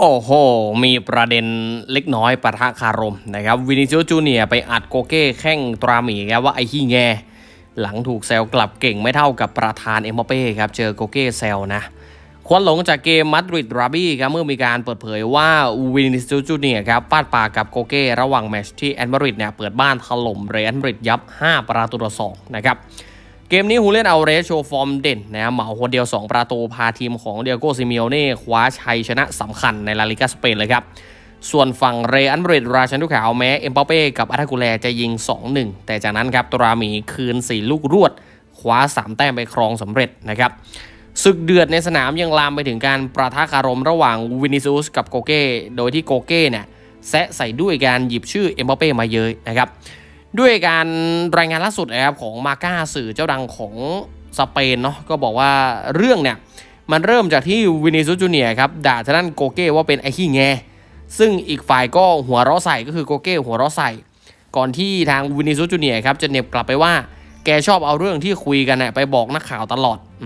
โอ้โห มีประเด็นเล็กน้อยปะทะคารมนะครับวินิซิโอจูเนียไปอัดโกเก้แข้งตราหมีครับว่าไอ้ขี้แง หลังถูกแซวกลับเก่งไม่เท่ากับประธานเอ็มบัปเป้ครับเจอโกเก้แซวนะควันหลงจากเกมมาดริดราบี้ครับเมื่อมีการเปิดเผยว่าวินิซิโอจูเนียครับฟาดปากกับโกเก้ระหว่างแมตช์ที่แอนมาริดเนี่ยเปิดบ้านถล่มเรอัลมาริดยับ 5 ประตูต่อสองนะครับ เกมนี้ฮูเล่นเอาเรสโชว์ฟอร์มเด่นนะเหมาคนเดียว 2 ประตูพาทีมของเดียโกซิเมโอเน่คว้าชัยชนะสำคัญในลาลิกาสเปนเลยครับ ส่วนฝั่งเรอัลมาดริดราชันทุกขาวแม้เอ็มเปเป้กับอาร์ตากูแลจะยิง 2-1 แต่จากนั้นครับตรามีคืน 4 ลูกรวด คว้า 3 แต้มไปครองสำเร็จนะครับศึกเดือดในสนามยังลามไปถึงการประทะคารมระหว่างวินิซูสกับโกเก้โดยที่โกเก้เนี่ยแซะใส่ด้วยการหยิบชื่อเอ็มเปเป้มาเยอะนะครับ ด้วยการรายงานล่าสุดนะครับของมาก้าสื่อเจ้าดังของสเปนเนาะก็บอกว่าเรื่องเนี่ยมันเริ่มจากที่วินิซุจูเนียครับด่าทางด้านโกเก้ว่าเป็นไอ้ขี้แง ซึ่งอีกฝ่ายก็หัวเราะใส่ก็คือโกเก้หัวเราะใส่ ก่อนที่ทางวินิซุจูเนียครับจะเน็บกลับไปว่าแกชอบเอาเรื่องที่คุยกันเนี่ยไปบอกนักข่าวตลอดอ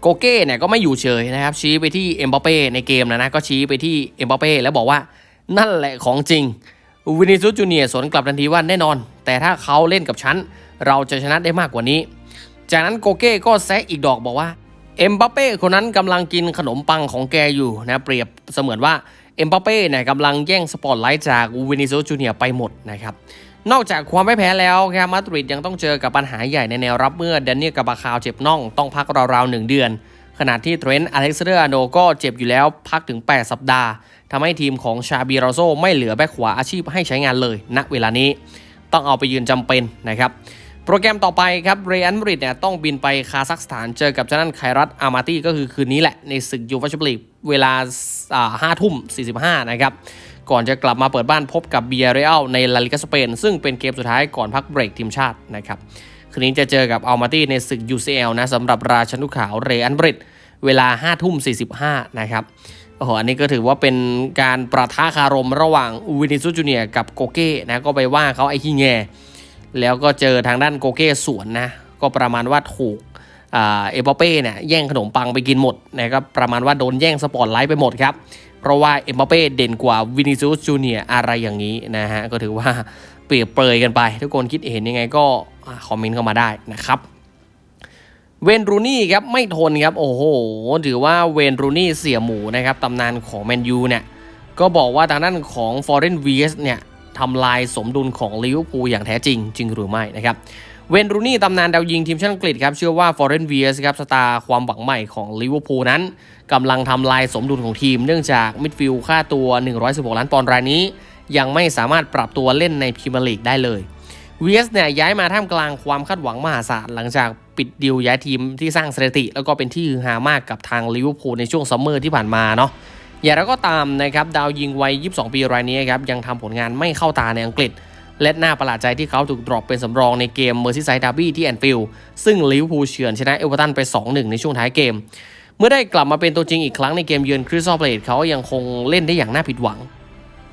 โกเก้เนี่ยก็ไม่อยู่เฉยนะครับชี้ไปที่เอ็มบัปเป้ในเกมนะนะก็ชี้ไปที่เอ็มบัปเป้แล้วบอกว่านั่นแหละของจริง วินิซุจูเนียร์สวนกลับทันทีว่าแน่นอน แต่ถ้าเขาเล่นกับฉัน เราจะชนะได้มากกว่านี้ จากนั้นโกเก้ก็แซะอีกดอกบอกว่าเอ็มบัปเป้คนนั้นกำลังกินขนมปังของแกอยู่นะเปรียบเสมือนว่าเอ็มบัปเป้เนี่ยกำลังแย่งสปอตไลท์จากวินิซุจูเนียร์ไปหมดนะครับนอกจากความไม่แพ้แล้วคมาดริดยังต้องเจอกับปัญหาใหญ่ในแนวรับเมื่อเดนเนียลกาบาคาวเจ็บน่องต้องพักราวๆหนึ่งเดือน ขณะที่เทรนต์อเล็กซานเดอร์อาโนก็เจ็บอยู่แล้วพักถึง 8 สัปดาห์ทำให้ทีมของชาบีราโซไม่เหลือแบ็คขวาอาชีพให้ใช้งานเลยณเวลานี้ ต้องเอาไปยืนจำเป็นนะครับโปรแกรมต่อไปครับเรอัลมาดริดเนี่ยต้องบินไปคาซัคสถานเจอกับเจ้านั่นไครัตอามาตี้ก็คือคืนนี้แหละ ในศึกยูฟาแชมเปี้ยนลีกเวลาห้าทุ่ม45นะครับ ก่อนจะกลับมาเปิดบ้านพบกับเบียร์เรอัลในลาลิกาสเปน ซึ่งเป็นเกมสุดท้ายก่อนพักเบรกทีมชาตินะครับ คืนนี้จะเจอกับอัลมาตี้ในศึก UCL นะสำหรับราชันุขาวเรอัลมาดริด เวลา5ทุ่ม45 นะครับโอ้โหอันนี้ก็ถือว่าเป็นการประทะคารมระหว่างวินิซุจูเนียกับโกเก้นะก็ไปว่าเขาไอ้ขี้แงแล้วก็เจอทางด้านโกเก้สวนนะก็ประมาณว่าถูกเอเปเป้เนี่ยแย่งขนมปังไปกินหมดนะก็ประมาณว่าโดนแย่งสปอตไลท์ไปหมดครับเพราะว่าเอ็มบัปเป้เด่นกว่าวินิซุสจูเนียอะไรอย่างนี้นะฮะก็ถือว่าเปรียบเปรยกันไป ทุกคนคิดเห็นยังไงก็คอมเมนต์เข้ามาได้นะครับ เวนรูนี่ครับไม่ทนครับโอ้โหถือว่าเวนรูนี่เสียหมูนะครับตำนานของแมนยูเนี่ยก็บอกว่าทางด้านของฟอร์เรนวีสเนี่ยทำลายสมดุลของลิเวอร์พูลอย่างแท้จริง จริงหรือไม่นะครับเวนรูนี่ตำนานดาวยิงทีมชาติอังกฤษครับเชื่อว่าฟอร์เรนวีสครับสตาร์ความหวังใหม่ของลิเวอร์พูลนั้นกำลังทำลายสมดุลของทีม เนื่องจากมิดฟิลด์ค่าตัว 116 ล้านปอนด์รายนี้ ยังไม่สามารถปรับตัวเล่นในพรีเมียร์ลีกได้เลย วีสเนี่ยย้ายมาท่ามกลางความคาดหวังมหาศาลหลังจากปิดดิวย้ายทีมที่สร้างสถิติ แล้วก็เป็นที่ฮือฮามากกับทางลิเวอร์พูลในช่วงซัมเมอร์ที่ผ่านมาเนาะอย่างไรก็ตามนะครับดาวยิงวัย 22 ปีรายนี้ครับยังทำผลงานไม่เข้าตาในอังกฤษ และน่าประหลาดใจที่เขาถูกดรอปเป็นสำรองในเกมเมอร์ซิไซด์ดาร์บี้ที่แอนฟิลด์ซึ่งลิเวอร์พูลเฉือนชนะเอเวอร์ตันไป 2-1 ในช่วงท้ายเกม เมื่อได้กลับมาเป็นตัวจริงอีกครั้งในเกมเยือนคริสตัลเพลตเขายังคงเล่นได้อย่างน่าผิดหวัง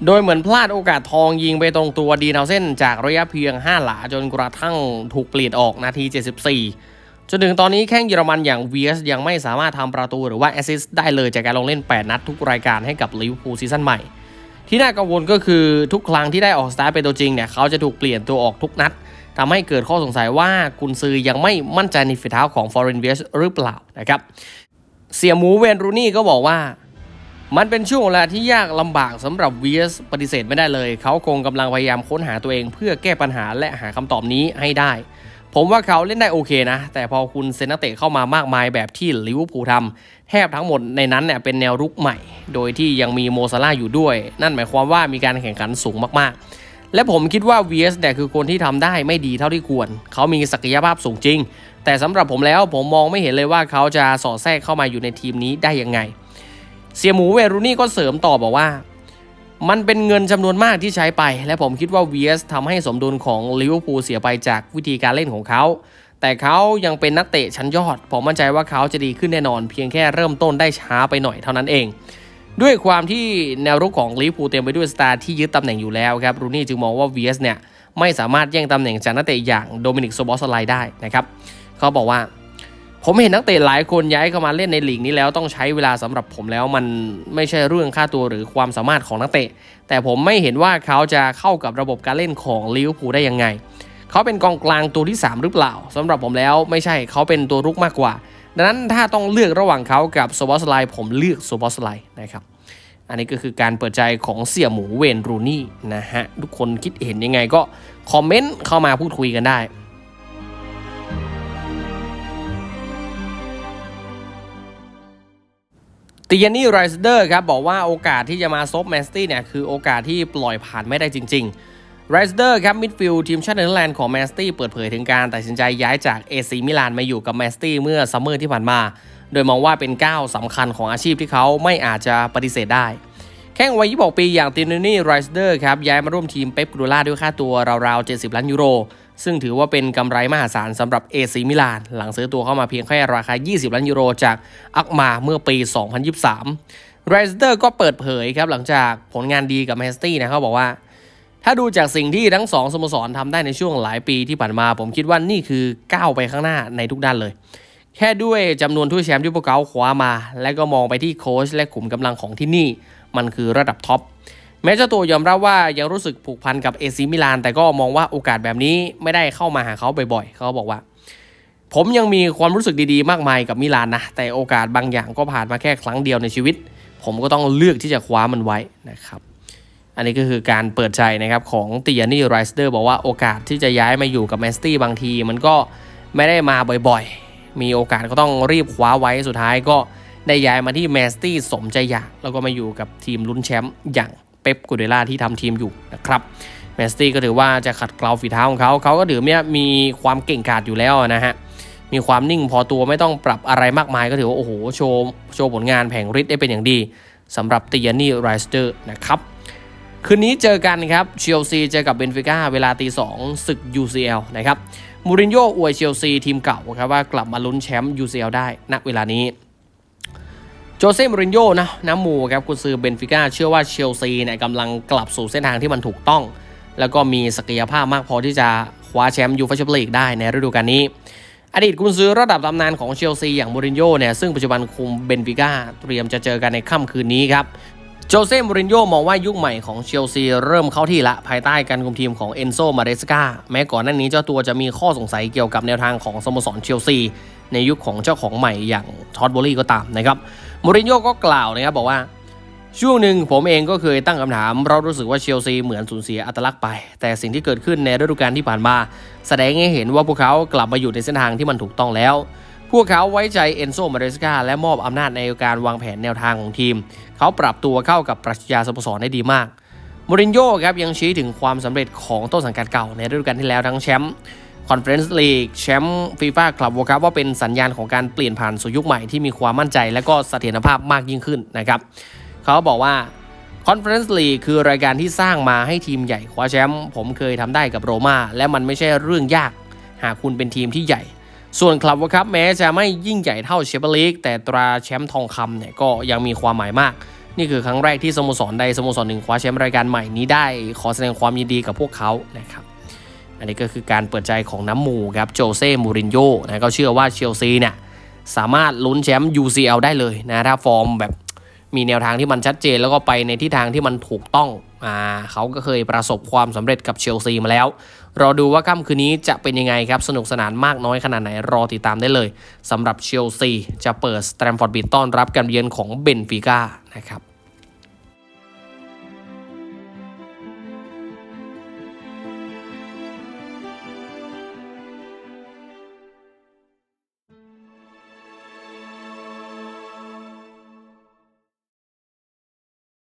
โดยเหมือนพลาดโอกาสทองยิงไปตรงตัวดีนาวเส้นจากระยะเพียง 5 หลาจนกระทั่งถูกเปลี่ยนออกนาที 74 จนถึงตอนนี้แข้งเยอรมันอย่าง VS ยังไม่สามารถทำประตูหรือว่าแอสซิสต์ได้เลยจากการลงเล่น 8 นัดทุกรายการให้กับลิเวอร์พูลซีซั่นใหม่ ที่น่ากังวลก็คือทุกครั้งที่ได้ออกสตาร์เป็นตัวจริงเนี่ยเขาจะถูกเปลี่ยนตัวออกทุกนัดทำให้เกิดข้อสงสัยว่ากุนซือยังไม่มั่นใจในฝีเท้าของฟอร์เรนเวสหรือเปล่านะครับเสียหมูเวนรูนี่ก็บอกว่า มันเป็นช่วงเวลาที่ยากลำบากสำหรับ VS ปฏิเสธไม่ได้เลย เขาคงกำลังพยายามค้นหาตัวเองเพื่อแก้ปัญหาและหาคำตอบนี้ให้ได้ ผมว่าเขาเล่นได้โอเคนะ แต่พอคุณเซนนักเตะเข้ามามากมายแบบที่ลิเวอร์พูลทำแทบทั้งหมดในนั้นเนี่ยเป็นแนวรุกใหม่ โดยที่ยังมีโมซาร่าอยู่ด้วย นั่นหมายความว่ามีการแข่งขันสูงมากๆ และผมคิดว่า VS เนี่ยคือคนที่ทำได้ไม่ดีเท่าที่ควร เขามีศักยภาพสูงจริง แต่สำหรับผมแล้วผมมองไม่เห็นเลยว่าเขาจะสอดแทรกเข้ามาอยู่ในทีมนี้ได้ยังไง เสียหมูเวรูนี่ก็เสริมต่อบอกว่า มันเป็นเงินจำนวนมากที่ใช้ไป และผมคิดว่า VS ทำให้สมดุลของลิเวอร์พูลเสียไปจากวิธีการเล่นของเขา แต่เขายังเป็นนักเตะชั้นยอด ผมมั่นใจว่าเขาจะดีขึ้นแน่นอน เพียงแค่เริ่มต้นได้ช้าไปหน่อยเท่านั้นเอง ด้วยความที่แนวรุกของลิเวอร์พูลเต็มไปด้วยสตาร์ที่ยึดตำแหน่งอยู่แล้วครับรูนี่จึงมองว่า VS เนี่ยไม่สามารถแย่งตำแหน่งจากนักเตะอย่างโดมินิกโซบอสไลได้นะครับเขาบอกว่า ผมเห็นนักเตะหลายคนย้ายเข้ามาเล่นในลีกนี้แล้วต้องใช้เวลาสำหรับผมแล้วมันไม่ใช่เรื่องค่าตัวหรือความสามารถของนักเตะ แต่ผมไม่เห็นว่าเขาจะเข้ากับระบบการเล่นของลิเวอร์พูลได้ยังไง เขาเป็นกองกลางตัวที่ 3 หรือเปล่าสำหรับผมแล้วไม่ใช่เขาเป็นตัวรุกมากกว่า ดังนั้นถ้าต้องเลือกระหว่างเขากับโซบอสไลผมเลือกโซบอสไลนะครับอันนี้ก็คือการเปิดใจของเสี่ยหมูเวนรูนี่นะฮะทุกคนคิดเห็นยังไงก็คอมเมนต์เข้ามาพูดคุยกันได้ ติยานี่ไรเดอร์ครับบอกว่าโอกาสที่จะมาซบแมนสตี้เนี่ยคือโอกาสที่ปล่อยผ่านไม่ได้จริงๆไรเดอร์ครับมิดฟิลด์ทีมชาติเนเธอร์แลนด์ของแมนสตี้เปิดเผยถึงการตัดสินใจย้ายจากเอซีมิลานมาอยู่กับแมนสตี้เมื่อซัมเมอร์ที่ผ่านมา โดยมองว่าเป็นก้าวสำคัญของอาชีพที่เขาไม่อาจจะปฏิเสธได้ แข้งวัย26ปีอย่างตินนี่ไรเดอร์ครับย้ายมาร่วมทีมเป๊ปกูโดล่าด้วยค่าตัวราวๆ70 ล้านยูโร ซึ่งถือว่าเป็นกำไรมหาศาลสำหรับเอซีมิลาน หลังซื้อตัวเข้ามาเพียงแค่ราคา 20 ล้านยูโรจากอักมาเมื่อปี 2023ไรสเดอร์ก็เปิดเผยครับหลังจากผลงานดีกับแมนสตี้นะเขาบอกว่า ถ้าดูจากสิ่งที่ทั้งสองสโมสรทำได้ในช่วงหลายปีที่ผ่านมา ผมคิดว่านี่คือก้าวไปข้างหน้าในทุกด้านเลย แค่ด้วยจำนวนถ้วยแชมป์ที่พวกเขาคว้ามา และก็มองไปที่โค้ชและขุมกำลังของที่นี่ มันคือระดับท็อป แม้เจ้าตัวยอมรับว่ายังรู้สึกผูกพันกับเอซีมิลาน แต่ก็มองว่าโอกาสแบบนี้ไม่ได้เข้ามาหาเขาบ่อยๆ เขาบอกว่า ผมยังมีความรู้สึกดีๆ มากมายกับมิลานนะแต่โอกาสบางอย่างก็ผ่านมาแค่ครั้งเดียวในชีวิต ผมก็ต้องเลือกที่จะคว้ามันไว้นะครับอันนี้ก็คือการเปิดใจนะครับของติยานี่ไรสเดอร์บอกว่าโอกาสที่จะย้ายมาอยู่กับแมนสตี้บางที มันก็ไม่ได้มาบ่อยๆ มีโอกาสก็ต้องรีบคว้าไว้สุดท้ายก็ได้ย้ายมาที่แมนสตี้สมใจอยากแล้วก็มาอยู่กับทีมลุ้นแชมป์อย่าง เป๊ปกูเดล่าที่ทำทีมอยู่นะครับแมนสตี้ก็ถือว่าจะขัดเกลาฝีเท้าของเขาเขาก็ถือว่ามีความเก่งกาจอยู่แล้วนะฮะมีความนิ่งพอตัวไม่ต้องปรับอะไรมากมายก็ถือว่า โอ้โห โชว์โชว์ผลงานแผงฤทธิ์ได้เป็นอย่างดีสำหรับติยานี่ไรสเตอร์นะครับ คืนนี้เจอกันครับเชลซีเจอกับเบนฟิก้าเวลาตีสองศึก UCL นะครับมูรินโญ่อวยเชลซีทีมเก่าครับว่ากลับมาลุ้นแชมป์ UCL ได้ณเวลานี้ โจเซ่มูรินโญ่นะน้ำมูครับกุนซือเบนฟิก้าเชื่อว่าเชลซีเนี่ยกำลังกลับสู่เส้นทางที่มันถูกต้อง แล้วก็มีศักยภาพมากพอที่จะคว้าแชมป์ยูฟ่าแชมเปี้ยนลีกได้ในฤดูกาลนี้ อดีตกุนซือระดับตำนานของเชลซีอย่างมูรินโญ่เนี่ยซึ่งปัจจุบันคุมเบนฟิก้าเตรียมจะเจอกันในค่ำคืนนี้ครับโจเซ่มูรินโญ่มองว่ายุคใหม่ของเชลซีเริ่มเข้าที่ละภายใต้การคุมทีมของเอนโซมาเรสกาแม้ก่อนหน้านี้เจ้าตัวจะมีข้อสงสัยเกี่ยวกับแนวทางของสโมสรเชลซีในยุคของเจ้าของใหม่อย่างท็อตโบลี่ก็ตามนะครับ มูรินโญ่ก็กล่าวนะครับบอกว่า ช่วงหนึ่งผมเองก็เคยตั้งคำถาม เรารู้สึกว่าเชลซีเหมือนสูญเสียอัตลักษณ์ไป แต่สิ่งที่เกิดขึ้นในฤดูกาลที่ผ่านมา แสดงให้เห็นว่าพวกเขากลับมาอยู่ในเส้นทางที่มันถูกต้องแล้ว พวกเขาไว้ใจเอนโซมาเรสกาและมอบอำนาจในการวางแผนแนวทางของทีม เขาปรับตัวเข้ากับปรัชญาสโมสรได้ดีมากมูรินโญ่ครับยังชี้ถึงความสำเร็จของต้นสังกัดเก่าในฤดูกาลที่แล้วทั้งแชมป์ คอนเฟอเรนซ์ลีกแชมป์ฟีฟ่าคลับวครับว่าเป็นสัญญาณของการเปลี่ยนผ่านสู่ยุคใหม่ที่มีความมั่นใจ และก็เสถียรภาพมากยิ่งขึ้นนะครับเขาบอกว่า Conference League คือรายการที่สร้างมาให้ทีมใหญ่คว้าแชมป์ผมเคยทำได้กับโรม่าและมันไม่ใช่เรื่องยาก หากคุณเป็นทีมที่ใหญ่ ส่วนคลับวครับแม้จะไม่ยิ่งใหญ่เท่าแชเปี้ยนลีกแต่ตราแชมป์ทองคำเนี่ยก็ยังมีความหมายมากนี่คือครั้งแรกที่สโมสรใดสโมสรหนึ่งคว้าแชมป์รายการใหม่นี้ได้ ขอแสดงความยินดีกับพวกเขานะครับ อันนี้ก็คือการเปิดใจของน้ำหมูครับโจเซ่มูรินโญ่นะก็เชื่อว่าเชลซีเนี่ยสามารถลุ้นแชมป์ UCL ได้เลยนะถ้าฟอร์มแบบมีแนวทางที่มันชัดเจนแล้วก็ไปในทิศทางที่มันถูกต้องอ่าเขาก็เคยประสบความสำเร็จกับเชลซีมาแล้ว รอดูว่าค่ำคืนนี้จะเป็นยังไงครับ สนุกสนานมากน้อยขนาดไหนรอติดตามได้เลยสำหรับเชลซีจะเปิดสแตมฟอร์ดบิดต้อนรับการเยือนของเบนฟิก้านะครับ